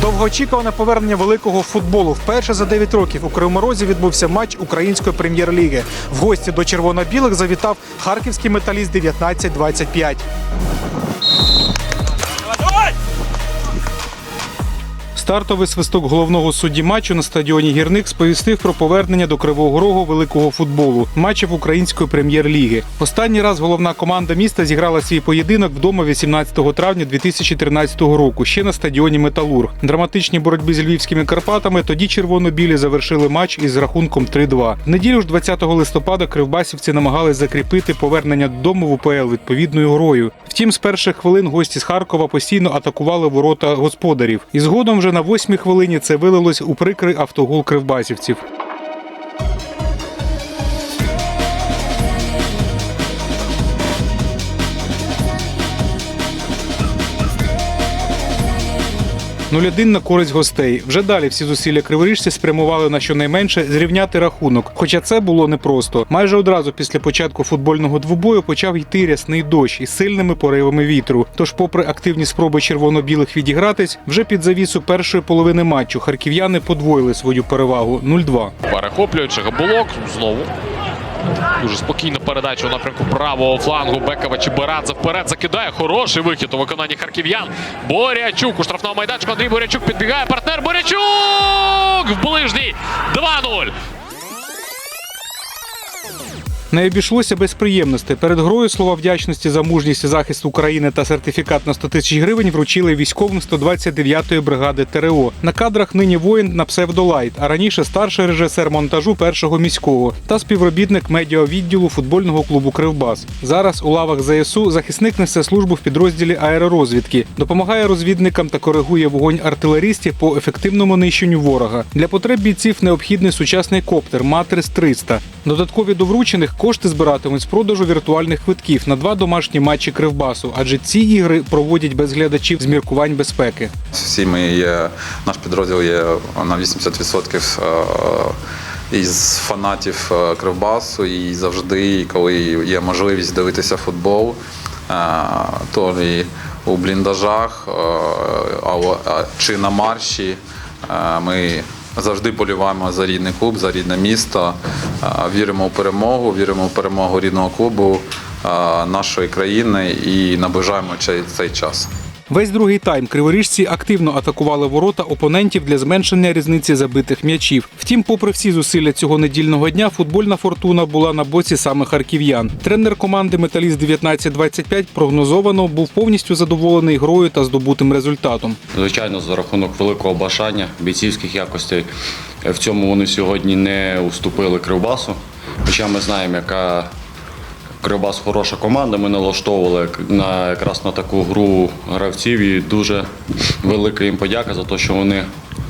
Довгоочікуване повернення великого футболу вперше за 9 років у Кривому Розі відбувся матч української прем'єр-ліги. В гості до червоно-білих завітав харківський металіст 19-25. Стартовий свисток головного судді матчу на стадіоні Гірник сповістив про повернення до Кривого Рогу великого футболу матчів української прем'єр-ліги. Останній раз головна команда міста зіграла свій поєдинок вдома 18 травня 2013 року. Ще на стадіоні Металург. Драматичній боротьбі з львівськими Карпатами тоді червоно-білі завершили матч із рахунком 3-2. В неділю ж 20 листопада кривбасівці намагались закріпити повернення додому в УПЛ відповідною грою. Втім, з перших хвилин гості з Харкова постійно атакували ворота господарів. І згодом вже на восьмій хвилині це вилилось у прикрий автогул кривбасівців. «0-1» на користь гостей. Вже далі всі зусилля криворіжців спрямували на щонайменше зрівняти рахунок. Хоча це було непросто. Майже одразу після початку футбольного двобою почав йти рясний дощ із сильними поривами вітру. Тож, попри активні спроби червоно-білих відігратись, вже під завісу першої половини матчу харків'яни подвоїли свою перевагу 0-2. Перехоплюючи габулок знову. Дуже спокійна передача у напрямку правого флангу. Бекова Чебарадзе вперед закидає. Хороший вихід у виконанні харків'ян. Борячук у штрафного майданчику. Андрій Борячук підбігає. Партнер Борячук в ближній. 2-0. Не обійшлося без приємностей. Перед грою слова вдячності за мужність і захист України та сертифікат на 100 тисяч гривень вручили військовим 129-ї бригади ТРО. На кадрах нині воїн на псевдолайт, а раніше старший режисер монтажу першого міського та співробітник медіавідділу футбольного клубу Кривбас. Зараз у лавах ЗСУ захисник несе службу в підрозділі аеророзвідки, допомагає розвідникам та коригує вогонь артилерістів по ефективному нищенню ворога. Для потреб бійців необхідний сучасний коптер Матрис 300. Додаткові до вручених кошти збиратимуть з продажу віртуальних квитків на два домашні матчі Кривбасу, адже ці ігри проводять без глядачів з міркувань безпеки. Всі ми є, наш підрозділ є на 80% е, із фанатів е, Кривбасу і завжди, коли є можливість дивитися футбол, е, то і у бліндажах чи на марші ми завжди боліваємо за рідний клуб, за рідне місто, віримо в перемогу, віримо в перемогу рідного клубу нашої країни і наближаємо цей час. Весь другий тайм криворіжці активно атакували ворота опонентів для зменшення різниці забитих м'ячів. Втім, попри всі зусилля цього недільного дня, футбольна фортуна була на боці саме харків'ян. Тренер команди Металіст 1925 прогнозовано був повністю задоволений грою та здобутим результатом. Звичайно, за рахунок великого бажання бійцівських якостей в цьому вони сьогодні не уступили Кривбасу. Хоча ми знаємо, яка Кривбас хороша команда. Ми налаштовували на якраз на таку гру гравців і дуже велика їм подяка за те, що вони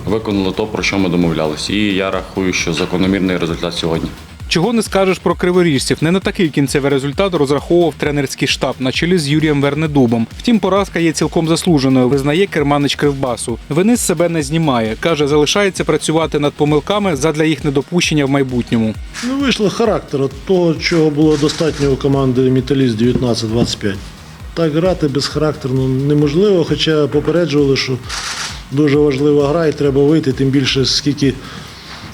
виконали то, про що ми домовлялися. І я рахую, що закономірний результат сьогодні. Чого не скажеш про криворіжців? Не на такий кінцевий результат розраховував тренерський штаб на чолі з Юрієм Вернедубом. Втім, поразка є цілком заслуженою. Визнає керманич Кривбасу. Вини з себе не знімає. каже, залишається працювати над помилками задля їх недопущення в майбутньому. Ну, вийшло характер того, чого було достатньо у команди Металіст 19-25. Так грати без характеру неможливо, хоча попереджували, що дуже важлива гра і треба вийти, тим більше скільки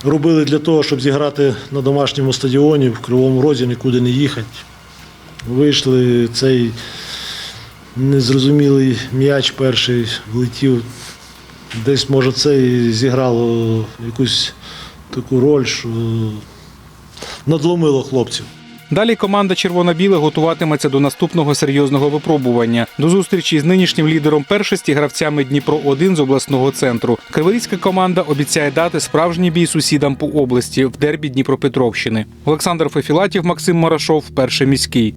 робили для того, щоб зіграти на домашньому стадіоні в Кривому Розі, нікуди не їхати. Вийшли цей незрозумілий м'яч перший влетів. Десь, може, це і зіграло якусь таку роль, що надломило хлопців. Далі команда червоно-біле готуватиметься до наступного серйозного випробування до зустрічі з нинішнім лідером першості гравцями Дніпро 1 з обласного центру. Криворізька команда обіцяє дати справжній бій сусідам по області в дербі Дніпропетровщини. Олександр Фефілатів, Максим Марашов, перший міський.